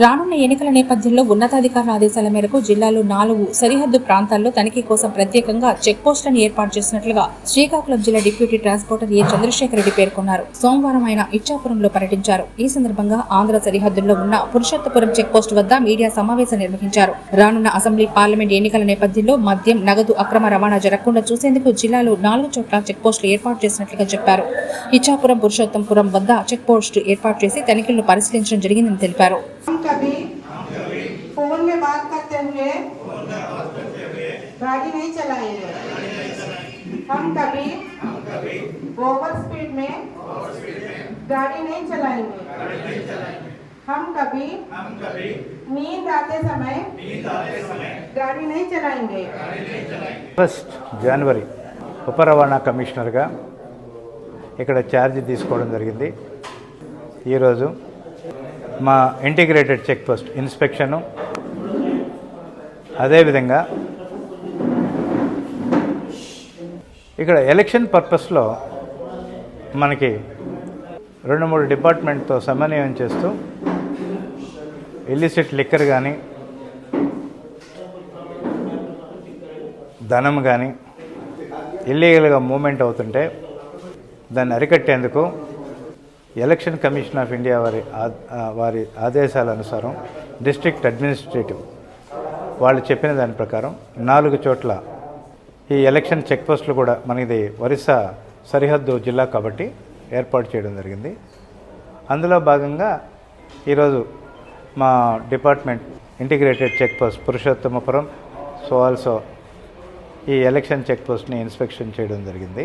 రానున్న ఎన్నికల నేపథ్యంలో ఉన్నతాధికారుల ఆదేశాల మేరకు జిల్లాలో నాలుగు సరిహద్దు ప్రాంతాల్లో తనిఖీ కోసం ప్రత్యేకంగా చెక్ పోస్టులను ఏర్పాటు చేసినట్లుగా శ్రీకాకుళం జిల్లా deputy transporter A Chandrasekhar Reddy పేర్కొన్నారు. సోమవారం ఆయన ఇచ్చాపురంలో పర్యటించారు. ఈ సందర్భంగా ఆంధ్ర సరిహద్దుల్లో ఉన్న పురుషోత్తపురం చెక్ పోస్ట్ వద్ద మీడియా సమావేశం నిర్వహించారు. రానున్న అసెంబ్లీ పార్లమెంట్ ఎన్నికల నేపథ్యంలో మద్యం నగదు అక్రమ రవాణా జరగకుండా చూసేందుకు జిల్లాలో నాలుగు చోట్ల చెక్ పోస్టులు ఏర్పాటు చేసినట్లుగా చెప్పారు. ఇచ్చాపురం పురుషోత్తంపురం వద్ద చెక్ పోస్టు ఏర్పాటు చేసి తనిఖీలను పరిశీలించడం జరిగిందని తెలిపారు. कभी फोन में बात करते हुए गाड़ी नहीं चलाएंगे हम कभी ओवर स्पीड में गाड़ी नहीं चलाएंगे हम कभी नींद आते समय गाड़ी नहीं चलाएंगे ఫస్ట్ జనవరి ఉప రవాణా కమిషనర్గా ఇక్కడ ఛార్జ్ తీసుకోవడం జరిగింది ఈరోజు మా ఇంటిగ్రేటెడ్ చెక్ పోస్ట్ ఇన్స్పెక్షను. అదేవిధంగా ఇక్కడ ఎలక్షన్ పర్పస్లో మనకి రెండు మూడు డిపార్ట్మెంట్తో సమన్వయం చేస్తూ ఇల్లిసిట్ లిక్కర్ కానీ ధనం కానీ ఇల్లీగల్గా మూమెంట్ అవుతుంటే దాన్ని అరికట్టేందుకు ఎలక్షన్ కమిషన్ ఆఫ్ ఇండియా వారి వారి ఆదేశాల అనుసారం డిస్ట్రిక్ట్ అడ్మినిస్ట్రేటివ్ వాళ్ళు చెప్పిన దాని ప్రకారం నాలుగు చోట్ల ఈ ఎలక్షన్ చెక్ పోస్టులు కూడా మనది ఒరిస్సా సరిహద్దు జిల్లా కాబట్టి ఏర్పాటు చేయడం జరిగింది. అందులో భాగంగా ఈరోజు మా department integrated check post Purushottamapuram so also ఈ ఎలక్షన్ చెక్ పోస్ట్ని ఇన్స్పెక్షన్ చేయడం జరిగింది.